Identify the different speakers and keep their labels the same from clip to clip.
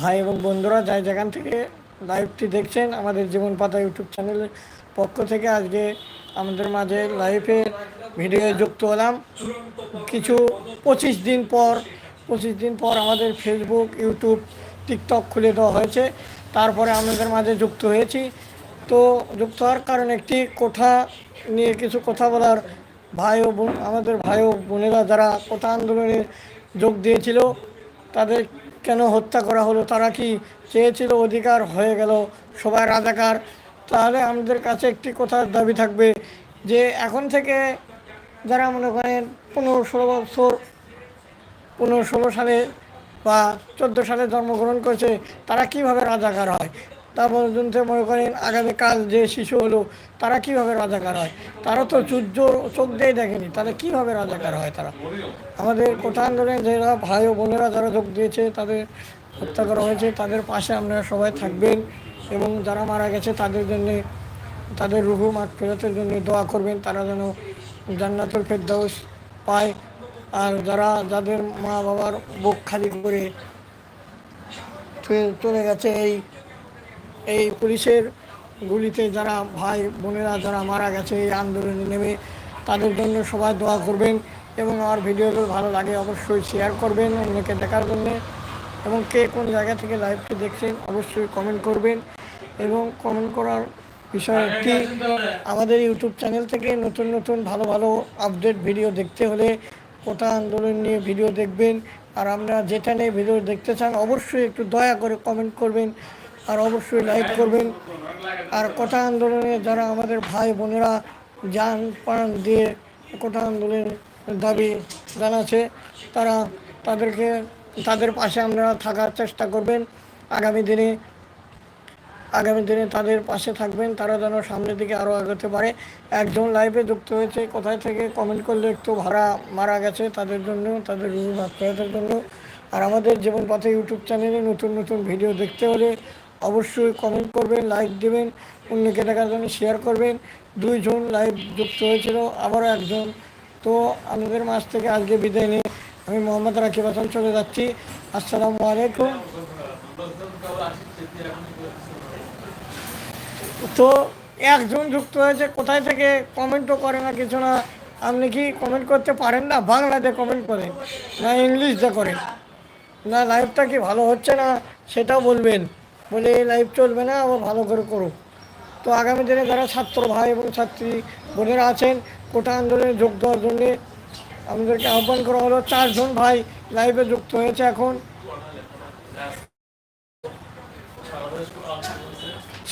Speaker 1: ভাই এবং বন্ধুরা, যাই যেখান থেকে লাইভটি দেখছেন আমাদের জীবন পাতা ইউটিউব চ্যানেলের পক্ষ থেকে আজকে আমাদের মাঝে লাইভে ভিডিও যুক্ত হলাম। কিছু পঁচিশ দিন পর, পঁচিশ দিন পর আমাদের ফেসবুক ইউটিউব টিকটক খুলে দেওয়া হয়েছে। তারপরে আমাদের মাঝে যুক্ত হয়েছি। তো যুক্ত হওয়ার কারণ একটি কোঠা নিয়ে কিছু কথা বলার ভাই ও বোন, আমাদের ভাই ও বোনেরা যারা কোঠা আন্দোলনে যোগ দিয়েছিল, তাদের কেন হত্যা করা হলো? তারা কি চেয়েছিল অধিকার? হয়ে গেল সবাই রাজাকার। তাহলে আমাদের কাছে একটি কথার দাবি থাকবে যে এখন থেকে যারা মনে করেন পনেরো ষোলো বছর, পনেরো ষোলো সালে বা চোদ্দ সালে জন্মগ্রহণ করেছে, তারা কীভাবে রাজাকার হয়? তা পর্যন্ত মনে করেন আগামীকাল যে শিশু হলো, তারা কীভাবে রাজাকার হয়? তারা তো সূর্য চোখ দিয়ে দেখেনি তাহলে কীভাবে রাজাকার হয় তারা? আমাদের কোঠা আন্দোলনে যারা ভাই ও বোনেরা যারা যোগ দিয়েছে, তাদের হত্যা করা হয়েছে, তাদের পাশে আপনারা সবাই থাকবেন এবং যারা মারা গেছে, তাদের জন্যে, তাদের রুহু মাঠ ফেরতের জন্য দোয়া করবেন, তারা যেন জান্নাতুল ফেরদাউস পায়। আর যারা, যাদের মা বাবার বুক খালি করে চলে গেছে এই এই পুলিশের গুলিতে যারা ভাই, বোনেরা যারা মারা গেছে, এই আন্দোলনে নেমে তাদের জন্য সবাই দোয়া করবেন এবং আমার ভিডিওগুলো ভালো লাগে অবশ্যই শেয়ার করবেন, অন্যকে দেখার জন্য। এবং কে কোন জায়গা থেকে লাইভটি দেখছেন, অবশ্যই কমেন্ট করবেন। এবং কমেন্ট করার বিষয় একটি, আমাদের ইউটিউব চ্যানেল থেকে নতুন নতুন ভালো ভালো আপডেট ভিডিও দেখতে হলে কোটা আন্দোলন নিয়ে ভিডিও দেখবেন। আর আমরা যেটা নিয়ে ভিডিও দেখতে চান, অবশ্যই একটু দয়া করে কমেন্ট করবেন। আর অবশ্যই লাইক করবেন। আর কোটা আন্দোলনে যারা আমাদের ভাই বোনেরা যান প্রাণ দিয়ে কোটা আন্দোলনের দাবি জানাচ্ছে, তারা তাদেরকে, তাদের পাশে আপনারা থাকার চেষ্টা করবেন। আগামী দিনে আগামী দিনে তাদের পাশে থাকবেন, তারা যেন সামনের দিকে আরও এগোতে পারে। একজন লাইভে যুক্ত হয়েছে, কোথায় থেকে কমেন্ট করলে একটু ভাড়া মারা গেছে, তাদের জন্য, তাদের রুহ ভাস্করের জন্য। আর আমাদের জীবন পথে ইউটিউব চ্যানেলে নতুন নতুন ভিডিও দেখতে হলে অবশ্যই কমেন্ট করবেন লাইক দেবেন, অন্যকে দেখার জন্য শেয়ার করবেন। দুইজন লাইভ যুক্ত হয়েছিল, আবারও একজন। তো আমাদের মাছ থেকে আজকে বিদায় নিয়ে আমি মোহাম্মদ রাকিব হাসান চলে যাচ্ছি। আসসালামু আলাইকুম। তো একজন যুক্ত হয়েছে, কোথায় থেকে কমেন্টও করে না, কিছু না। আপনি কি কমেন্ট করতে পারেন না? বাংলাতে কমেন্ট করেন, না ইংলিশ করেন। না লাইভটা কি ভালো হচ্ছে না, সেটাও বলবেন। বলে, এই লাইভ চলবে না, আবার ভালো করে করুক তো আগামী দিনে যারা ছাত্র ভাই এবং ছাত্রী বোনেরা আছেন, কোটা আন্দোলনে যোগ দেওয়ার জন্যে আমাদেরকে আহ্বান করা হলো। চারজন ভাই লাইভে যুক্ত হয়েছে এখন।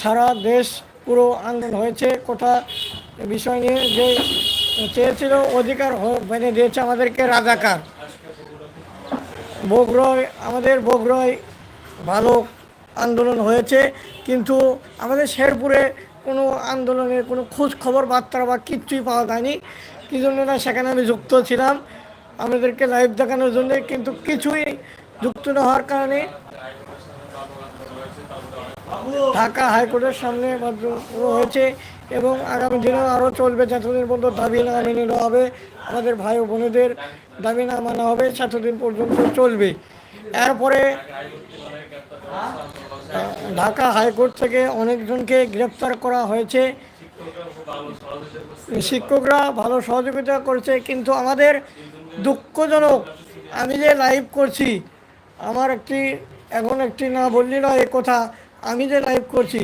Speaker 1: সারা দেশ পুরো আন্দোলন হয়েছে কোটা বিষয় নিয়ে। যে চেয়েছিল অধিকার মেনে দিয়েছে আমাদেরকে রাজাকার। বগরয় আমাদের বগরয় ভালো আন্দোলন হয়েছে, কিন্তু আমাদের শেরপুরে কোনো আন্দোলনের কোনো খোঁজ খবর বার্তা বা কিচ্ছুই পাওয়া যায়নি। কী জন্য না সেখানে আমি যুক্ত ছিলাম, আমাদেরকে লাইভ দেখানোর জন্য, কিন্তু কিছুই যুক্ত না হওয়ার কারণে ঢাকা হাইকোর্টের সামনে হয়েছে এবং আগামী দিনেও আরও চলবে যতদিন পর্যন্ত দাবি না মেনে নেওয়া হবে। আমাদের ভাই ও বোনেদের দাবি না মানা হবে, ততদিন পর্যন্ত চলবে। এরপরে ঢাকা হাইকোর্ট থেকে অনেকজনকে গ্রেপ্তার করা হয়েছে। শিক্ষকরা ভালো সহযোগিতা করছে, কিন্তু আমাদের দুঃখজনক, আমি যে লাইভ করছি, আমার একটি, এখন একটি না বললি না এ কথা, আমি যে লাইভ করছি,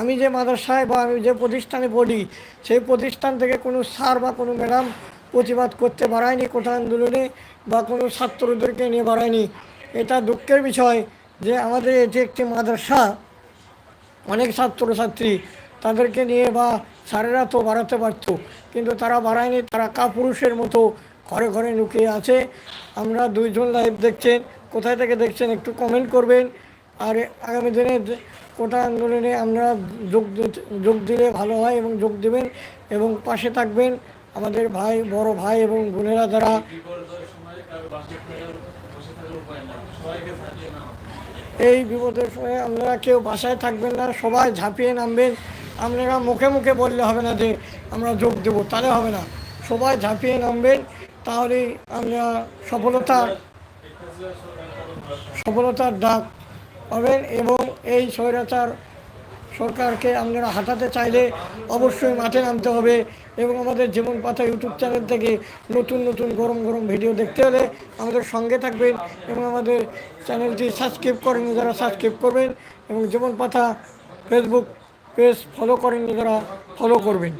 Speaker 1: আমি যে মাদ্রাসায় বা আমি যে প্রতিষ্ঠানে পড়ি, সেই প্রতিষ্ঠান থেকে কোনো স্যার বা কোনো ম্যাডাম প্রতিবাদ করতে পারায়নি কোটা আন্দোলনে বা কোনো ছাত্রদেরকে নিয়ে বাড়ায়নি। এটা দুঃখের বিষয় যে আমাদের এটি একটি মাদ্রাসা, অনেক ছাত্রছাত্রী তাদেরকে নিয়ে বা স্যারেরা তো বাড়াতে পারতো, কিন্তু তারা বাড়ায়নি, তারা কাপুরুষের মতো ঘরে ঘরে লুকিয়ে আছে। আমরা দুইজন লাইভ দেখছেন, কোথায় থেকে দেখছেন একটু কমেন্ট করবেন। আর আগামী দিনে কোটা আন্দোলনে আমরা যোগ যোগ দিলে ভালো হয় এবং যোগ দেবেন এবং পাশে থাকবেন আমাদের ভাই, বড় ভাই এবং বোনেরা যারা এই বিপদের সময় আপনারা কেউ বাসায় থাকবেন না, সবাই ঝাঁপিয়ে নামবেন। আপনারা মুখে মুখে বললে হবে না যে আমরা যোগ দেবো, তাহলে হবে না। সবাই ঝাঁপিয়ে নামবেন, তাহলেই আমরা সফলতা, সফলতার ডাক হবেন এবং এই স্বৈরাচার সরকারকে আপনারা হাঁটাতে চাইলে অবশ্যই মাঠে নামতে হবে এবং আমাদের জীবন পাতা ইউটিউব চ্যানেল থেকে নতুন নতুন গরম গরম ভিডিও দেখতে হলে আমাদের সঙ্গে থাকবেন এবং আমাদের চ্যানেলটি সাবস্ক্রাইব করেন যারা সাবস্ক্রাইব করবেন এবং জীবন পাতা ফেসবুক পেজ ফলো করেন যারা ফলো করবেন।